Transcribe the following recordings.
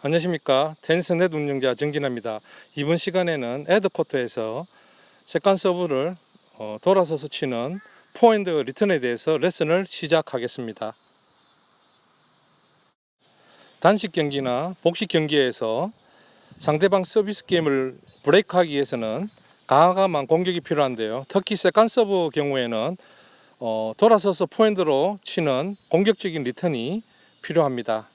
안녕하십니까? 텐스넷 운영자 정진아입니다. 이번 시간에는 에드코트에서 세컨 서브를 어, 돌아서서 치는 포핸드 리턴에 대해서 레슨을 시작하겠습니다. 단식 경기나 복식 경기에서 상대방 서비스 게임을 브레이크하기 위해서는 강함한 공격이 필요한데요. 특히 세컨 서브 경우에는 어, 돌아서서 포핸드로 치는 공격적인 리턴이 필요합니다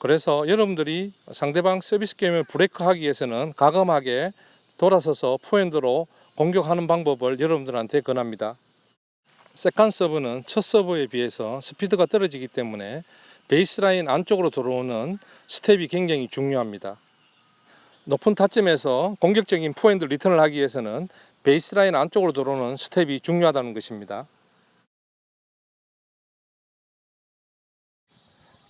그래서 여러분들이 상대방 서비스 게임을 브레이크하기 위해서는 가감하게 돌아서서 포핸드로 공격하는 방법을 여러분들한테 권합니다. 세컨 서브는 첫 서브에 비해서 스피드가 떨어지기 때문에 베이스라인 안쪽으로 들어오는 스텝이 굉장히 중요합니다. 높은 타점에서 공격적인 포핸드 리턴을 하기 위해서는 베이스라인 안쪽으로 들어오는 스텝이 중요하다는 것입니다.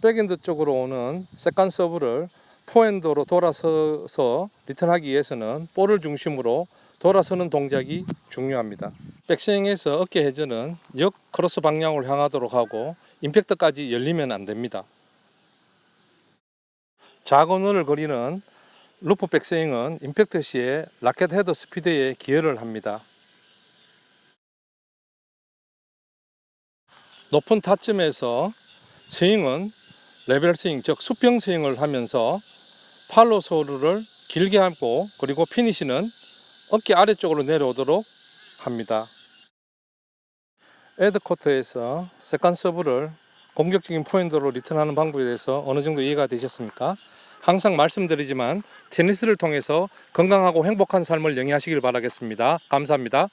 백엔드 쪽으로 오는 세컨 서브를 포핸드로 돌아서서 리턴하기 위해서는 볼을 중심으로 돌아서는 동작이 중요합니다. 백스윙에서 어깨 회전은 역 크로스 방향으로 향하도록 하고 임팩트까지 열리면 안 됩니다. 자건을 그리는 루프 백스윙은 임팩트 시에 라켓 헤드 스피드에 기여를 합니다. 높은 타점에서 스윙은 레벨 스윙 즉 수평 스윙을 하면서 팔로 소루를 길게 하고 그리고 피니시는 어깨 아래쪽으로 내려오도록 합니다. 에드코트에서 세컨 서브를 공격적인 포인트로 리턴하는 방법에 대해서 어느 정도 이해가 되셨습니까? 항상 말씀드리지만 테니스를 통해서 건강하고 행복한 삶을 영위하시길 바라겠습니다. 감사합니다.